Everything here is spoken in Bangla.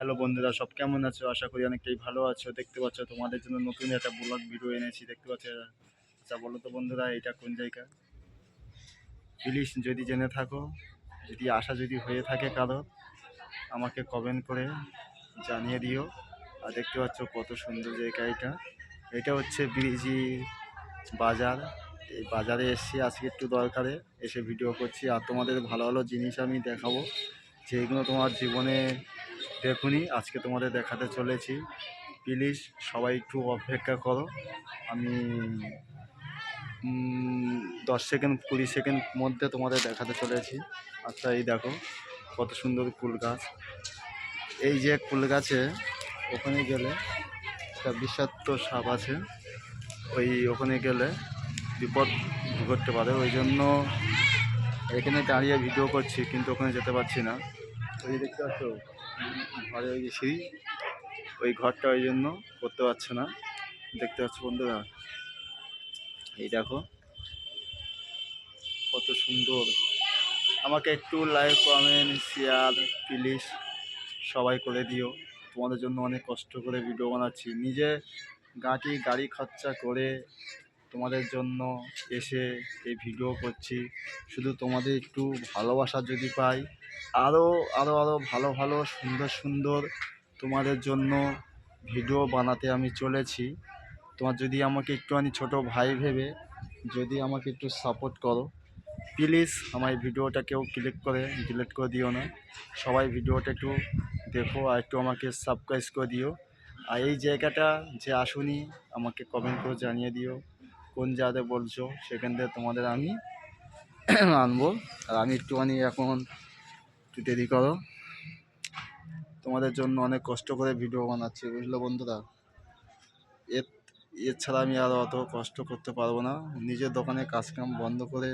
হ্যালো বন্ধুরা, সব কেমন আছো? আশা করি অনেকটাই ভালো আছো। দেখতে পাচ্ছ তোমাদের জন্য নতুন একটা ব্লগ ভিডিও এনেছি। দেখতে পাচ্ছ আচ্ছা বলো তো বন্ধুরা, এটা কোন জায়গা? প্লিজ যদি জেনে থাকো, যদি আশা যদি হয়ে থাকে কারও, আমাকে কমেন্ট করে জানিয়ে দিও। আর দেখতে পাচ্ছ কত সুন্দর জায়গা এটা। এটা হচ্ছে ব্রিজি বাজার। এই বাজারে এসেছি, আজকে একটু দরকারে। এসে ভিডিও করছি। আর তোমাদের ভালো ভালো জিনিস আমি দেখাবো। যেগুলো তোমার জীবনে দেখুনি আজকে তোমাদের দেখাতে চলেছি। প্লিজ সবাই একটু অপেক্ষা করো। আমি দশ সেকেন্ড, কুড়ি সেকেন্ড মধ্যে তোমাদের দেখাতে চলেছি। আচ্ছা এই দেখো, কত সুন্দর ফুল গাছ। এই যে ফুল গাছে ওখানে গেলে একটা বিষাক্ত সাপ আছে। ওই ওখানে গেলে বিপদ ঘটতে পারে। ওই জন্য এখানে দাঁড়িয়ে ভিডিও করছি, কিন্তু ওখানে যেতে পারছি না। ওই দেখতে পাচ্ছ? ঘরে ওই যে সিঁড়ি, ওই ঘরটা ওই জন্য করতে পারছে না। দেখতে পাচ্ছ বন্ধুরা, এই দেখো, কত সুন্দর। আমাকে একটু লাইক কমেন্ট শেয়ার প্লিজ সবাই করে দিও। তোমাদের জন্য অনেক কষ্ট করে ভিডিও বানাচ্ছি। নিজে গাড়ি গাড়ি খরচা করে তোমাদের জন্য এসে এই ভিডিও করছি। শুধু তোমাদের একটু ভালোবাসা যদি পাই আরও আরও আরও ভালো ভালো, সুন্দর সুন্দর তোমাদের জন্য ভিডিও বানাতে আমি চলেছি। তোমার যদি আমাকে একটুখানি ছোট ভাই ভেবে যদি আমাকে একটু সাপোর্ট করো প্লিজ আমার ভিডিওটা কেউ ক্লিক করে ডিলিট করে দিও না। সবাই ভিডিওটা একটু দেখো আর একটু আমাকে সাবস্ক্রাইব করে দিও। আর এই জায়গাটা যে আসুনি, আমাকে কমেন্ট করে জানিয়ে দিও। কোন জায়গাতে বলছো, সেখান থেকে তোমাদের আমি আনব। আর আমি একটুখানি এখন একটু দেরি করো। তোমাদের জন্য অনেক কষ্ট করে ভিডিও বানাচ্ছি, বুঝলো বন্ধুরা? এর এছাড়া আমি আর অত কষ্ট করতে পারব না। নিজের দোকানে কাজকাম বন্ধ করে